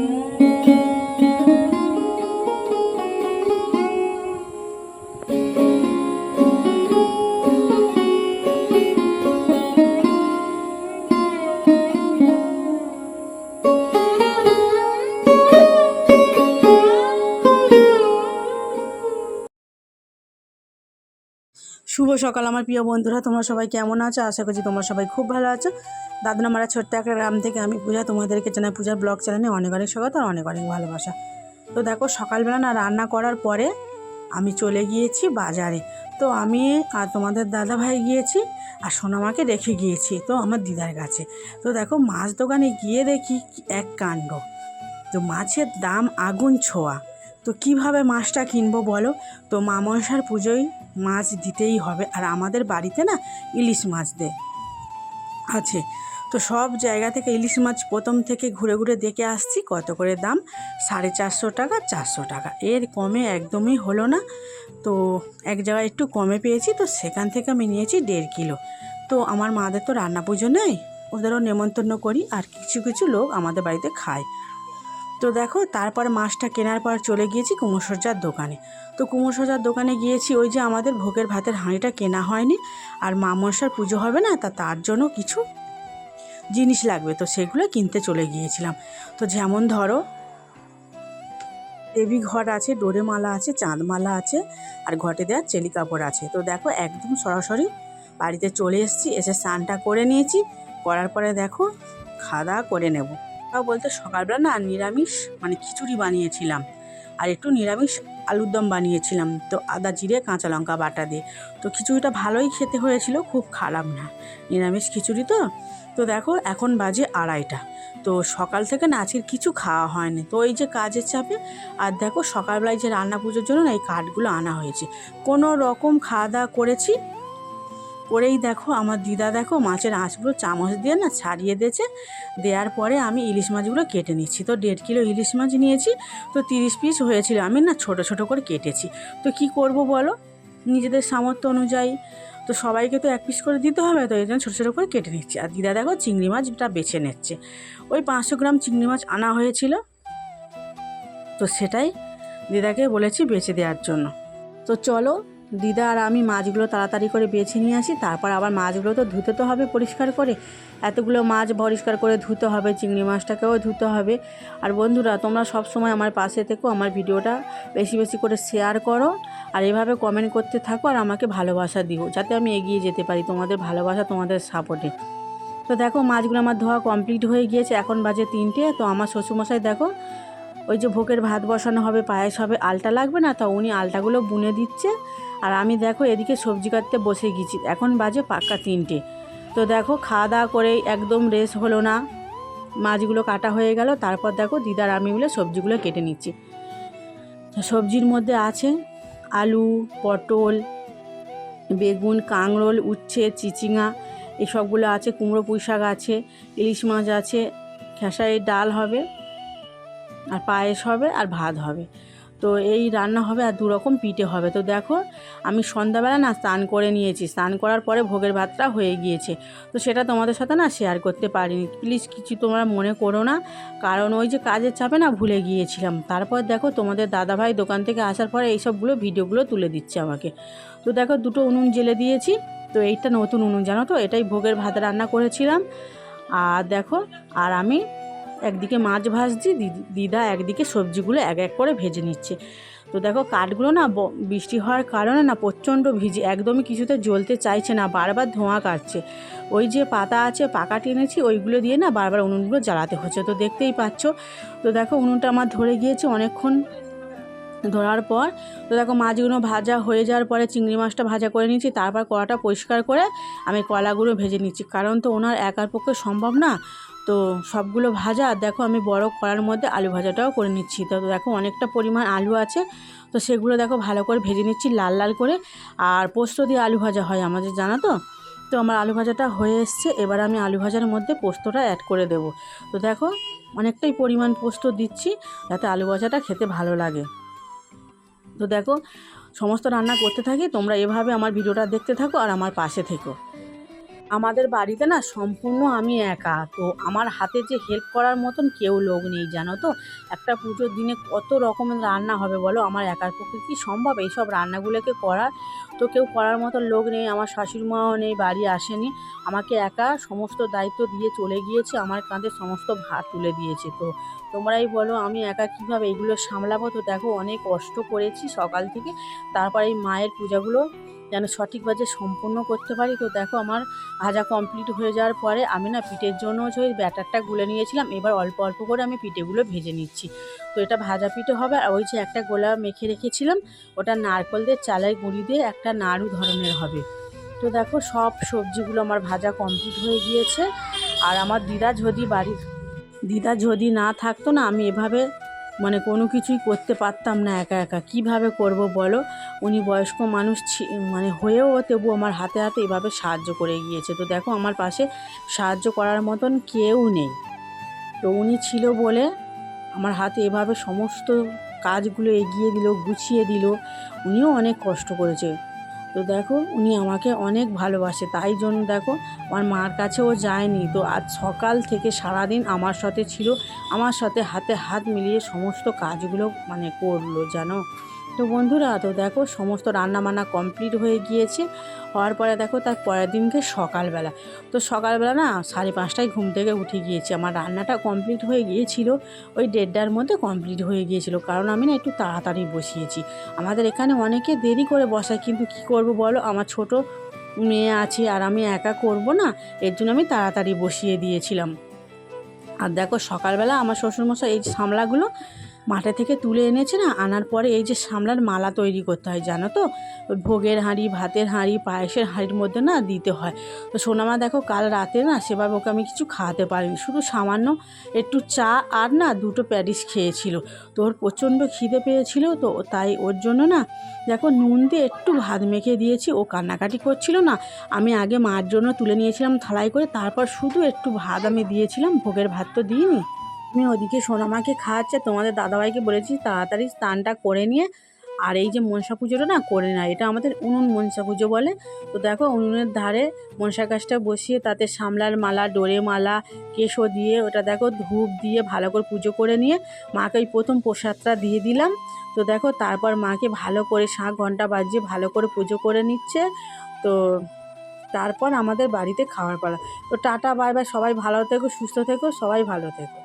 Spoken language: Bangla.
Thank you. শুভ সকাল আমার প্রিয় বন্ধুরা, তোমরা সবাই কেমন আছো? আশা করছি তোমরা সবাই খুব ভালো আছো। দাদনামারা ছোট্ট একটা গ্রাম থেকে আমি পূজা, তোমাদেরকে জানাই পূজার ব্লগ চ্যানেলে অনেক অনেক স্বাগত আর অনেক অনেক ভালোবাসা। তো দেখো, সকালবেলা না রান্না করার পরে আমি চলে গিয়েছি বাজারে। তো আমি আর তোমাদের দাদা ভাই গিয়েছি আর সোনামাকে রেখে গিয়েছি, তো আমার দিদার কাছে। তো দেখো, মাছ দোকানে গিয়ে দেখি এক কাণ্ড। তো মাছের দাম আগুন ছোঁয়া। তো কীভাবে মাছটা কিনবো বলো? তো মা মনসার পুজোয় মাছ দিতেই হবে। আর আমাদের বাড়িতে না ইলিশ মাছ দেয়। আছে। তো সব জায়গা থেকে ইলিশ মাছ প্রথম থেকে ঘুরে ঘুরে দেখে আসছি, কত করে দাম? সাড়ে চারশো টাকা চারশো টাকা। এর কমে একদমই হলো না। তো এক জায়গায় একটু কমে পেয়েছি, তো সেখান থেকে আমি নিয়েছি দেড় কিলো। তো আমার মাদের তো রান্না পুজো নেই। ওদেরও নেমন্তন্ন করি। আর কিছু কিছু লোক আমাদের বাড়িতে খায়। তো দেখো, তারপর মাছটা কেনার পর চলে গিয়েছি কুমোরসজ্জার দোকানে। তো কুমোরসজ্জার দোকানে গিয়েছি, ওই যে আমাদের ভোগের ভাতের হাঁড়িটা কেনা হয়নি, আর মা মনসার পুজো হবে না, তা তার জন্য কিছু জিনিস লাগবে, তো সেগুলো কিনতে চলে গিয়েছিলাম। তো যেমন ধরো, দেবী ঘট আছে ডোরে মালা আছে, চাঁদমালা আছে, আর ঘটে দেওয়ার চেলি কাপড় আছে। তো দেখো, একদম সরাসরি বাড়িতে চলে এসেছি, এসে স্নানটা করে নিয়েছি, করার পরে দেখো, খাওয়া দাওয়া করে নেব। বলতে সকালবেলা না নিরামিষ মানে খিচুড়ি বানিয়েছিলাম। আর একটু নিরামিষ আলুর দম বানিয়েছিলাম, তো আদা জিরে, কাঁচা লঙ্কা বাটা দিয়ে। তো খিচুড়িটা ভালোই খেতে হয়েছিল, খুব খারাপ না। নিরামিষ খিচুড়ি তো? তো দেখো, এখন বাজে আড়াইটা। তো সকাল থেকে না আজকের কিছু খাওয়া হয়নি। তো এই যে কাজের চাপে, আর দেখো সকালবেলায় যে রান্না পুজোর জন্য না এই কাঠগুলো আনা হয়েছে। কোনো রকম খাওয়া দাওয়া করেছি করেই দেখো, আমার দিদা দেখো মাছের আঁশগুলো চামচ দিয়ে না ছাড়িয়ে দিয়েছে। দেওয়ার পরে আমি ইলিশ মাছগুলো কেটে নিচ্ছি। তো দেড় কিলো ইলিশ মাছ নিয়েছি, তো তিরিশ পিস হয়েছিল। আমি না ছোট ছোট করে কেটেছি। তো কি করব বলো? নিজেদের সামর্থ্য অনুযায়ী। তো সবাইকে তো এক পিস করে দিতে হবে, তো এই জন্য ছোটো ছোটো করে কেটে নিচ্ছি। আর দিদা দেখো চিংড়ি মাছটা বেছে নিচ্ছে। ওই পাঁচশো গ্রাম চিংড়ি মাছ আনা হয়েছিল। তো সেটাই দিদাকে বলেছি বেছে দেওয়ার জন্য। তো চলো দিদা আর আমি মাছগুলো তাড়াতাড়ি করে বেছে নিয়ে আসি, তারপর আবার মাছগুলো তো ধুতে তো হবে পরিষ্কার করে। এতগুলো মাছ পরিষ্কার করে ধুতে হবে, চিংড়ি মাছটাকেও ধুতে হবে। আর বন্ধুরা, তোমরা সব সময় আমার পাশে থেকো, আমার ভিডিওটা বেশি বেশি করে শেয়ার করো। আর এভাবে কমেন্ট করতে থাকো আর আমাকে ভালোবাসা দিও, যাতে আমি এগিয়ে যেতে পারি তোমাদের ভালোবাসা, তোমাদের সাপোর্টে তো দেখো, মাছগুলো আমার ধোয়া কমপ্লিট হয়ে গিয়েছে, এখন বাজে তিনটে। তো আমার শ্বশুরমশাই দেখো, ওই যে ভোগের ভাত বসানো হবে, পায়েস হবে, আলটা লাগবে না, তো উনি আলটাগুলো বুনে দিচ্ছে। আর আমি দেখো এদিকে সবজি কাটতে বসে গেছি। এখন বাজে পাক্কা তিনটে। তো দেখো খাওয়া দাওয়া করে একদম রেস হলো না। মাছগুলো কাটা হয়ে গেল। তারপর দেখো দিদার আমি মিলে সবজিগুলো কেটে নিচ্ছি। সবজির মধ্যে আছে আলু, পটল, বেগুন, কাঁকরোল, উচ্ছে চিচিঙা এসবগুলো আছে। কুমড়ো পুঁই শাক আছে, ইলিশ মাছ আছে, খেসারির ডাল হবে, আর পায়েস হবে, আর ভাত হবে। তো এই রান্না হবে আর দুরকম পিঠে হবে। তো দেখো, আমি সন্ধ্যাবেলা না স্নান করে নিয়েছি। স্নান করার পরে ভোগের ভাতটা হয়ে গিয়েছে। তো সেটা তোমাদের সাথে না শেয়ার করতে পারিনি। প্লিজ কিছু তোমরা মনে করো না। কারণ ওই যে কাজের চাপে না ভুলে গিয়েছিলাম। তারপর দেখো তোমাদের দাদাভাই দোকান থেকে আসার পরে এইসবগুলো ভিডিওগুলো তুলে দিচ্ছে আমাকে। তো দেখো দুটো উনুন জেলে দিয়েছি। তো এইটা নতুন উনুন, জানো তো? এটাই ভোগের ভাত রান্না করেছিলাম। আর দেখো, আর আমি একদিকে মাছ ভাজছি দিদি- একদিকে সবজিগুলো এক এক করে ভেজে নিচ্ছে। তো দেখো কাঠগুলো না বৃষ্টি হওয়ার কারণে না প্রচণ্ড ভিজে, একদমই কিছুতে জ্বলতে চাইছে না, বারবার ধোঁয়া কাটছে। ওই যে পাতা আছে, পাকা টেনেছি, ওইগুলো দিয়ে না বারবার উনুনগুলো জ্বালাতে হচ্ছে। তো দেখতেই পাচ্ছ, তো দেখো উনুনটা আমার ধরে গিয়েছে অনেকক্ষণ ধরার পর। তো দেখো মাছগুলো ভাজা হয়ে যাওয়ার পরে চিংড়ি মাছটা ভাজা করে নিচ্ছি তারপর কড়াটা পরিষ্কার করে আমি কলাগুলো ভেজে নিচ্ছি। কারণ তো ওনার একার পক্ষে সম্ভব না তো সবগুলো ভাজা, দেখো আমি বড় করার মধ্যে আলু ভাজাটাও করে নিচ্ছি। তো দেখো অনেকটা পরিমাণ আলু আছে, তো সেগুলো দেখো ভালো করে ভেজে নিচ্ছি লাল লাল করে। আর পোস্ত দিয়ে আলু ভাজা হয় আমাদের, জানা তো? তো আমার আলু ভাজাটা হয়ে এসছে, এবার আমি আলু ভাজার মধ্যে পোস্তটা অ্যাড করে দেব। তো দেখো অনেকটাই পরিমাণ পোস্ত দিচ্ছি, যাতে আলু ভাজাটা খেতে ভালো লাগে। তো দেখো, সমস্ত রান্না করতে থাকি, তোমরা এভাবে আমার ভিডিওটা দেখতে থাকো আর আমার পাশে থেকো। আমাদের বাড়িতে না সম্পূর্ণ আমি একা। তো আমার হাতে যে হেল্প করার মতন কেউ লোক নেই, জানো তো? একটা পুজোর দিনে কত রকমের রান্না হবে বলো? আমার একার পক্ষে কি সম্ভব? এইসব রান্নাগুলোকে করার তো কেউ করার মতন লোক নেই, আমার শাশুড়ি মাও নেই, বাড়ি আসেনি। আমাকে একা সমস্ত দায়িত্ব দিয়ে চলে গিয়েছে, আমার কাঁধে সমস্ত ভার তুলে দিয়েছে। তো তোমরাই বলো, আমি একা কীভাবে এগুলো সামলাবো? তো দেখো, অনেক কষ্ট করেছি সকাল থেকে। তারপর এই মায়ের পূজাগুলো যেন সঠিকভাবে সম্পূর্ণ করতে পারি। তো দেখো আমার ভাজা কমপ্লিট হয়ে যাওয়ার পরে আমি না পিঠের জন্য ওই ব্যাটারটা গুলে নিয়েছিলাম, এবার অল্প অল্প করে আমি পিঠেগুলো ভেজে নিচ্ছি। তো এটা ভাজা পিঠে হবে আর ওই যে একটা গোলা মেখে রেখেছিলাম, ওটা নারকল দিয়ে চালের গুঁড়ি দিয়ে একটা নাড়ু ধরনের হবে। তো দেখো সব সবজিগুলো আমার ভাজা কমপ্লিট হয়ে গিয়েছে। আর আমার দিদা যদি বাড়ির, দিদা যদি না থাকতো না আমি এভাবে মানে কোনো কিছুই করতে পারতাম না একা একা। কীভাবে করব বলো? উনি বয়স্ক মানুষ মানে হয়েও তবু আমার হাতে হাতে এভাবে সাহায্য করে গিয়েছে। তো দেখো আমার পাশে সাহায্য করার মতন কেউ নেই। তো উনি ছিল বলে আমার হাতে এভাবে সমস্ত কাজগুলো এগিয়ে দিল, গুছিয়ে দিল। উনিও অনেক কষ্ট করেছে। তো দেখো, উনি আমাকে অনেক ভালোবাসে। তাই জন্য দেখো, আমার মার কাছেও যায়নি। তো আজ সকাল থেকে সারাদিন আমার সাথে ছিল। আমার সাথে হাতে হাত মিলিয়ে সমস্ত কাজগুলো মানে করল, জানো? তো বন্ধুরা, তো দেখো সমস্ত রান্না বান্না কমপ্লিট হয়ে গিয়েছে। হওয়ার পরে দেখো তার পরের দিনকে সকালবেলা। তো সকালবেলা না সাড়ে পাঁচটায় ঘুম থেকে উঠে গিয়েছি। আমার রান্নাটা কমপ্লিট হয়ে গিয়েছিল। ওই দেড়টার মধ্যে কমপ্লিট হয়ে গিয়েছিল। কারণ আমি না একটু তাড়াতাড়ি বসিয়েছি। আমাদের এখানে অনেকে দেরি করে বসায়, কিন্তু কি করব বলো? আমার ছোট মেয়ে আছে আর আমি একা করব না। এর জন্য আমি তাড়াতাড়ি বসিয়ে দিয়েছিলাম। আর দেখো সকালবেলা আমার শ্বশুরমশাই এই সামলাগুলো মাঠে থেকে তুলে এনেছে না, আনার পরে এই যে সামলার মালা তৈরি করতে হয়, জানো তো? ভোগের হাঁড়ি, ভাতের হাঁড়ি, পায়েসের হাঁড়ির মধ্যে না দিতে হয়। তো সোনামা দেখো, কাল রাতে না সেভাবে ওকে আমি কিছু খাওয়াতে পারিনি, শুধু সামান্য একটু চা আর না দুটো প্যারিস খেয়েছিল। তো ওর প্রচণ্ড খিদে পেয়েছিল তো, তাই ওর জন্য না দেখো নুন দিয়ে একটু ভাত মেখে দিয়েছি, ও কান্নাকাটি করছিল না। আমি আগে মার জন্য তুলে নিয়েছিলাম থালাই করে, তারপর শুধু একটু ভাত আমি দিয়েছিলাম, ভোগের ভাত তো দিইনি। আমি ওদিকে সোনামাকে খাওয়াচ্ছে। তোমাদের দাদাভাইকে বলেছি তাড়াতাড়ি স্নানটা করে নিয়ে। আর এই যে মনসা পুজোটা না করে না, এটা আমাদের উনুন মনসা পুজো বলে। তো দেখো উনুনের ধারে মনসা গাছটা বসিয়ে তাতে সামলার মালা, ডোরে মালা কেশো দিয়ে ওটা দেখো ধূপ দিয়ে ভালো করে পুজো করে নিয়ে মাকে ওই প্রথম প্রসাদটা দিয়ে দিলাম। তো দেখো তারপর মাকে ভালো করে শাঁখ ঘণ্টা বাজিয়ে ভালো করে পুজো করে নিচ্ছে। তো তারপর আমাদের বাড়িতে খাওয়ার পালা। তো টাটা, বাই বাই, সবাই ভালো থেকো, সুস্থ থেকো, সবাই ভালো থেকো।